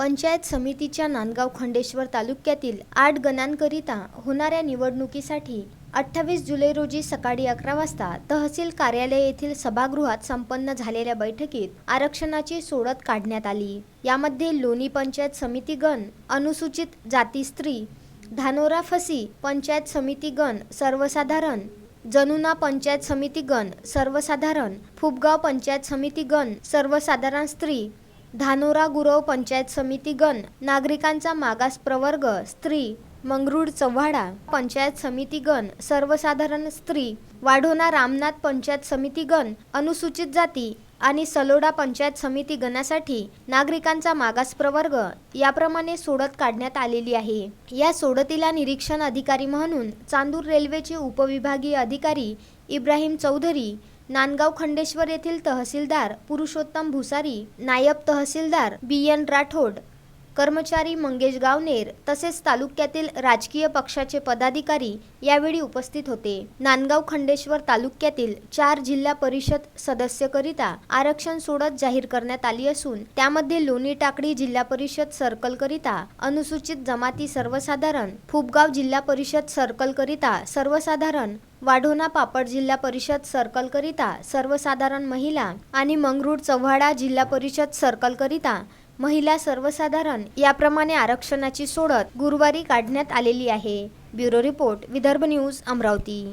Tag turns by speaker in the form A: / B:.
A: पंचायत समितीच्या नांदगाव खंडेश्वर तालुक्यातील आठ गणांकरिता होणाऱ्या निवडणुकीसाठी अठ्ठावीस जुलै रोजी सकाळी अकरा वाजता तहसील कार्यालय येथील सभागृहात संपन्न झालेल्या बैठकीत आरक्षणाची सोडत काढण्यात आली. यामध्ये लोणी पंचायत समिती गण अनुसूचित जाती स्त्री धानोरा फसी पंचायत समिती गण सर्वसाधारण जनुना पंचायत समिती गण सर्वसाधारण फुबगाव पंचायत समिती गण सर्वसाधारण स्त्री धानोरा गुरव पंचायत समिती गण नागरिकांचा मागास प्रवर्ग स्त्री मंगरूळ चव्हाडा पंचायत समिती गण सर्वसाधारण स्त्री वाढोणा रामनाथ पंचायत समिती गण अनुसूचित जाती आणि सलोडा पंचायत समिती गणासाठी नागरिकांचा मागास प्रवर्ग याप्रमाणे सोडत काढण्यात आलेली आहे. या सोडतीला निरीक्षण अधिकारी म्हणून चांदूर रेल्वेचे उपविभागीय अधिकारी इब्राहिम चौधरी नांदगाव खंडेश्वर येथील तहसीलदार पुरुषोत्तम भुसारी नायब तहसीलदार बी एन राठोड कर्मचारी मंगेश गावनेर तसेच तालुक्यातील राजकीय पक्षाचे पदाधिकारी यावेळी उपस्थित होते. नांदगाव खंडेश्वर तालुक्यातील चार जिल्हा परिषद सदस्यकरिता आरक्षण सोडत जाहीर करण्यात आली असून त्यामध्ये लोणी टाकडी जिल्हा परिषद सर्कलकरिता अनुसूचित जमाती सर्वसाधारण फुबगाव जिल्हा परिषद सर्कलकरिता सर्वसाधारण वाढोणा पापड जिल्हा परिषद सर्कलकरिता सर्वसाधारण महिला आणि मंगरूळ चव्हाडा जिल्हा परिषद सर्कलकरिता महिला सर्वसाधारण याप्रमाणे आरक्षणाची सोडत गुरुवारी काढण्यात आलेली आहे. Bureau report Vidarbha news Amravati.